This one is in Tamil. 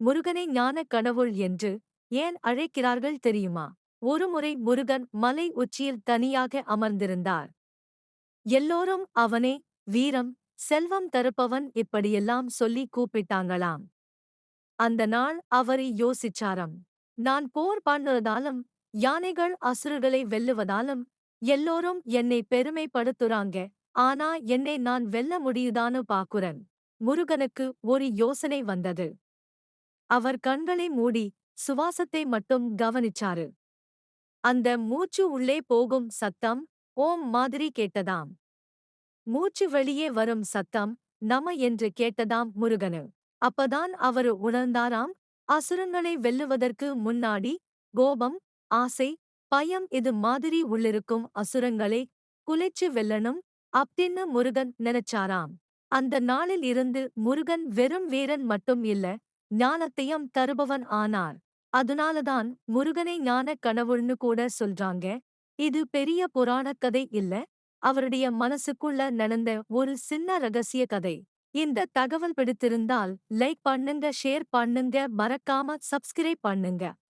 முருகனை ஞான கடவுள் என்று ஏன் அழைக்கிறார்கள் தெரியுமா? ஒருமுறை முருகன் மலை உச்சியில் தனியாக அமர்ந்திருந்தார். எல்லோரும் அவனே வீரம் செல்வம் தருப்பவன் இப்படியெல்லாம் சொல்லி கூப்பிட்டாங்களாம். அந்த நாள் அவரை யோசிச்சாரம். நான் போர் பண்ணுறதாலும் யானைகள் அசுரர்களை வெல்லுவதாலும் எல்லோரும் என்னை பெருமைப்படுத்துறாங்க. ஆனா என்னை நான் வெல்ல முடியுதான்னு பாக்குறன். முருகனுக்கு ஒரு யோசனை வந்தது. அவர் கண்களை மூடி சுவாசத்தை மட்டும் கவனிச்சாரு. அந்த மூச்சு உள்ளே போகும் சத்தம் ஓம் மாதிரி கேட்டதாம். மூச்சு வெளியே வரும் சத்தம் நம என்று கேட்டதாம் முருகனு. அப்பதான் அவரு உணர்ந்தாராம் அசுரங்களை வெல்லுவதற்கு முன்னாடி கோபம் ஆசை பயம் இது மாதிரி உள்ளிருக்கும் அசுரங்களை குலைச்சு வெல்லணும் அப்படின்னு முருகன் நினைச்சாராம். அந்த நாளில் இருந்து முருகன் வெறும் வீரன் மட்டும் இல்ல ஞானத்தையும் தருபவன் ஆனார். அதனாலதான் முருகனை ஞான கனவுள்னு கூட சொல்றாங்க. இது பெரிய புராணக் கதை இல்ல. அவருடைய மனசுக்குள்ள நடந்த ஒரு சின்ன ரகசிய கதை. இந்த தகவல் பிடித்திருந்தால் லைக் பண்ணுங்க ஷேர் பண்ணுங்க மறக்காம சப்ஸ்கிரைப் பண்ணுங்க.